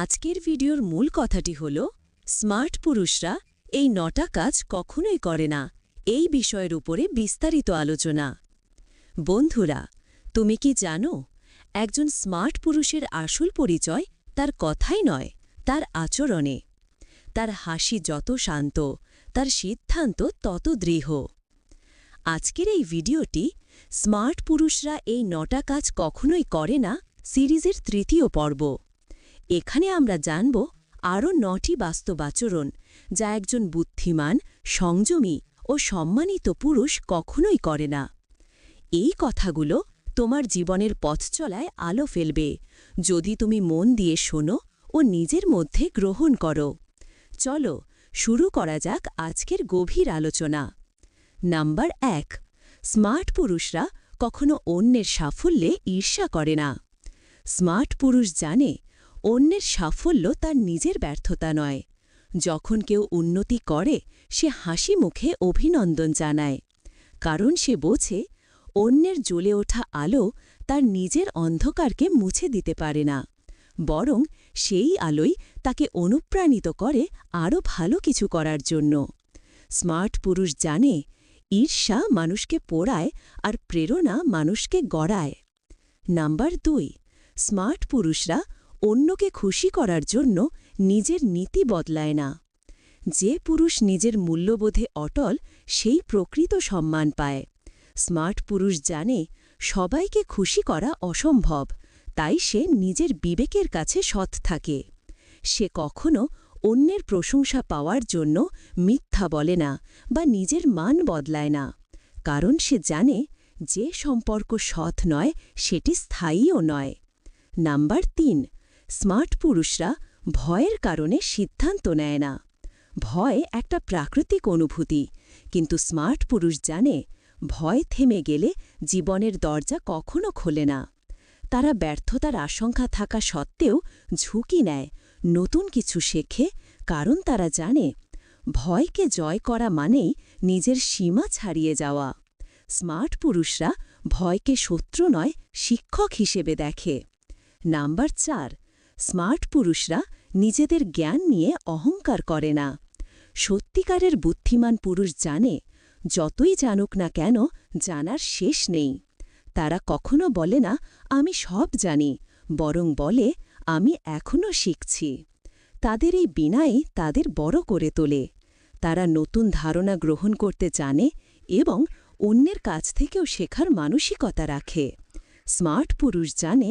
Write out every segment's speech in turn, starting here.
আজকের ভিডিওর মূল কথাটি হল, স্মার্ট পুরুষরা এই নটা কাজ কখনোই করে না। এই বিষয়ের উপরে বিস্তারিত আলোচনা। বন্ধুরা, তুমি কি জানো, একজন স্মার্ট পুরুষের আসল পরিচয় তার কথাই নয়, তার আচরণে। তার হাসি যত শান্ত, তার সিদ্ধান্ত তত দৃঢ়। আজকের এই ভিডিওটি স্মার্ট পুরুষরা এই নটা কাজ কখনোই করে না সিরিজের তৃতীয় পর্ব। এখানে আমরা জানব আরও নটি বাস্তব আচরণ, যা একজন বুদ্ধিমান, সংযমী ও সম্মানিত পুরুষ কখনোই করে না। এই কথাগুলো তোমার জীবনের পথ চলায় আলো ফেলবে। যদি তুমি মন দিয়ে শোনো ও নিজের মধ্যে গ্রহণ করো। চলো শুরু করা যাক আজকের গভীর আলোচনা। নাম্বার এক, স্মার্ট পুরুষরা কখনো অন্যের সাফল্যে ঈর্ষা করে না। স্মার্ট পুরুষ জানে অন্যের সাফল্য তার নিজের ব্যর্থতা নয়। যখন কেউ উন্নতি করে, সে হাসি মুখে অভিনন্দন জানায়। কারণ সে বোঝে, অন্যের জ্বলে ওঠা আলো তার নিজের অন্ধকারকে মুছে দিতে পারে না। বরং সেই আলোই তাকে অনুপ্রাণিত করে আরও ভালো কিছু করার জন্য। স্মার্ট পুরুষ জানে, ঈর্ষা মানুষকে পোড়ায় আর প্রেরণা মানুষকে গড়ায়। নাম্বার দুই, স্মার্ট পুরুষরা অন্যকে খুশি করার জন্য নিজের নীতি বদলায় না। যে পুরুষ নিজের মূল্যবোধে অটল, সেই প্রকৃত সম্মান পায়। স্মার্ট পুরুষ জানে, সবাইকে খুশি করা অসম্ভব, তাই সে নিজের বিবেকের কাছে সৎ থাকে। সে কখনো অন্যের প্রশংসা পাওয়ার জন্য মিথ্যা বলে না বা নিজের মান বদলায় না। কারণ সে জানে, যে সম্পর্ক সৎ নয়, সেটি স্থায়ীও নয়। নাম্বার তিন স্মার্ট পুরুষরা ভয়ের কারণে সিদ্ধান্ত নেয় না। ভয় একটা প্রাকৃতিক অনুভূতি, কিন্তু স্মার্ট পুরুষ জানে, ভয় থেমে গেলে জীবনের দরজা কখনো খোলে না। তারা ব্যর্থতার আশঙ্কা থাকা সত্ত্বেও ঝুঁকি নেয়, নতুন কিছু শেখে, কারণ তারা জানে, ভয়কে জয় করা মানেই নিজের সীমা ছাড়িয়ে যাওয়া। স্মার্ট পুরুষরা ভয়কে শত্রু নয়, শিক্ষক হিসেবে দেখে। নাম্বার চার স্মার্ট পুরুষরা নিজেদের জ্ঞান নিয়ে অহংকার করে না। সত্যিকারের বুদ্ধিমান পুরুষ জানে, যতই জানুক না কেন জানার শেষ নেই। তারা কখনো বলে না, আমি সব জানি বরং বলে, আমি এখনও শিখছি তাদের এই বিনাই তাদের বড় করে তোলে। তারা নতুন ধারণা গ্রহণ করতে জানে এবং অন্যের কাছ থেকেও শেখার মানসিকতা রাখে। স্মার্ট পুরুষ জানে,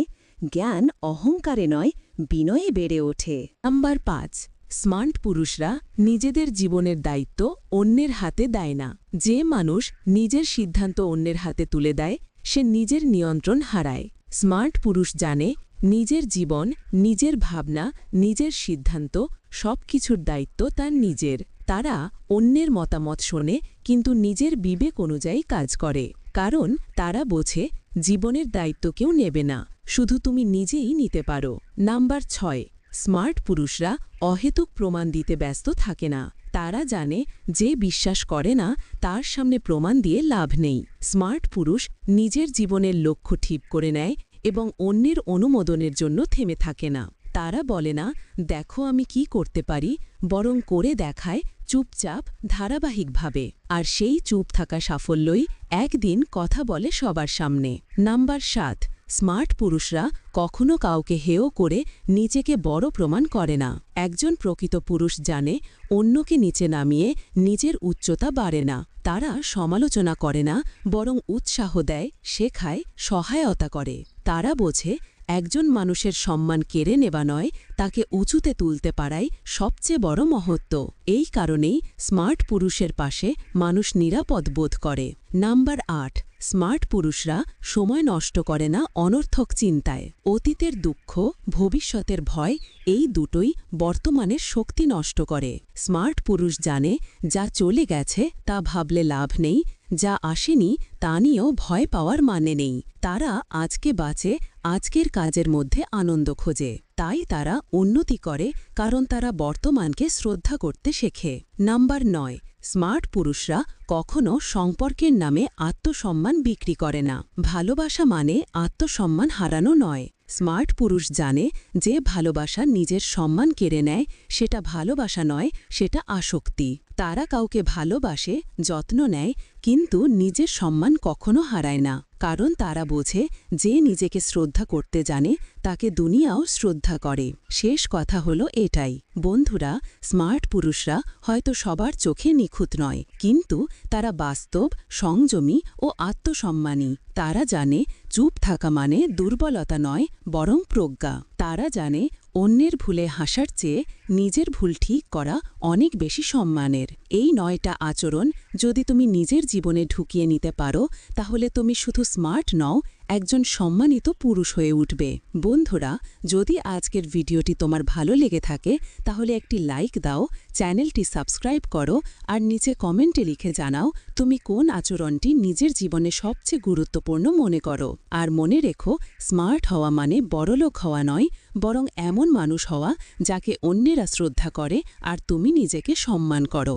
জ্ঞান অহংকারে নয় বিনয়ে বেড়ে ওঠে। নাম্বার পাঁচ, স্মার্ট পুরুষরা নিজেদের জীবনের দায়িত্ব অন্যের হাতে দেয় না। যে মানুষ নিজের সিদ্ধান্ত অন্যের হাতে তুলে দেয়, সে নিজের নিয়ন্ত্রণ হারায়। স্মার্ট পুরুষ জানে নিজের জীবন, নিজের ভাবনা, নিজের সিদ্ধান্ত সব কিছুর দায়িত্ব তার নিজের। তারা অন্যের মতামত শোনে, কিন্তু নিজের বিবেক অনুযায়ী কাজ করে। কারণ তারা বোঝে, জীবনের দায়িত্ব কেউ নেবে না। শুধু তুমি নিজেই নিতে পারো। নাম্বার ছয়, স্মার্ট পুরুষরা অহেতুক প্রমাণ দিতে ব্যস্ত থাকে না। তারা জানে, যে বিশ্বাস করে না, তার সামনে প্রমাণ দিয়ে লাভ নেই। স্মার্ট পুরুষ নিজের জীবনের লক্ষ্য ঠিক করে নেয় এবং অন্যের অনুমোদনের জন্য থেমে থাকে না। তারা বলে না, দেখো আমি কি করতে পারি। বরং করে দেখায় চুপচাপ, ধারাবাহিকভাবে। আর সেই চুপ থাকা সাফল্যই একদিন কথা বলে সবার সামনে। নাম্বার সাত স্মার্ট পুরুষরা কখনো কাউকে হেয় করে নিজেকে বড় প্রমাণ করে না। একজন প্রকৃত পুরুষ জানে, অন্যকে নিচে নামিয়ে নিজের উচ্চতা বাড়ে না। তারা সমালোচনা করে না, বরং উৎসাহ দেয়, শেখায়, সহায়তা করে। তারা বোঝে একজন মানুষের সম্মান কেড়ে নেওয়া নয়, তাকে উঁচুতে তুলতে পারাই সবচেয়ে বড় মহত্ব। এই কারণেই স্মার্ট পুরুষের পাশে মানুষ নিরাপদ বোধ করে। নাম্বার আট, স্মার্ট পুরুষরা সময় নষ্ট করে না অনর্থক চিন্তায়। অতীতের দুঃখ, ভবিষ্যতের ভয়, এই দুটোই বর্তমানের শক্তি নষ্ট করে। স্মার্ট পুরুষ জানে যা চলে গেছে তা ভাবলে লাভ নেই যা আসেনি তা নিয়েও ভয় পাওয়ার মানে নেই। তারা আজকে বাঁচে, আজকের কাজের মধ্যে আনন্দ খোঁজে। তাই তারা উন্নতি করে, কারণ তারা বর্তমানকে শ্রদ্ধা করতে শেখে। নাম্বার নয়, স্মার্ট পুরুষরা কখনো সম্পর্কের নামে আত্মসম্মান বিক্রি করে না। ভালোবাসা মানে আত্মসম্মান হারানো নয়। স্মার্ট পুরুষ জানে যে ভালোবাসা নিজের সম্মান কেড়ে নেয়, সেটা ভালোবাসা নয়, সেটা আসক্তি। তারা কাউকে ভালোবাসে, যত্ন নেয়, কিন্তু নিজের সম্মান কখনো হারায় না। কারণ তারা বোঝে, যে নিজেকে শ্রদ্ধা করতে জানে, তাকে দুনিয়াও শ্রদ্ধা করে। শেষ কথা হলো এটাই। বন্ধুরা, স্মার্ট পুরুষরা হয়তো সবার চোখে নিখুঁত নয়, কিন্তু তারা বাস্তব, সংযমী ও আত্মসম্মানী। তারা জানে, চুপ থাকা মানে দুর্বলতা নয়, বরং প্রজ্ঞা। তারা জানে, অন্যের ভুলে হাসার চেয়ে নিজের ভুল ঠিক করা অনেক বেশি সম্মানের। এই নয়টা আচরণ যদি তুমি নিজের জীবনে ঢুকিয়ে নিতে পারো, তাহলে তুমি শুধু স্মার্ট নও, একজন সম্মানিত পুরুষ হয়ে উঠবে। বন্ধুরা, যদি আজকের ভিডিওটি তোমার ভালো লেগে থাকে, তাহলে একটি লাইক দাও, চ্যানেলটি সাবস্ক্রাইব করো, আর নিচে কমেন্টে লিখে জানাও তুমি কোন আচরণটি নিজের জীবনে সবচেয়ে গুরুত্বপূর্ণ মনে করো। আর মনে রেখো, স্মার্ট হওয়া মানে বড়লোক হওয়া নয়, বরং এমন মানুষ হওয়া যাকে অন্যেরা শ্রদ্ধা করে আর তুমি নিজেকে সম্মান করো।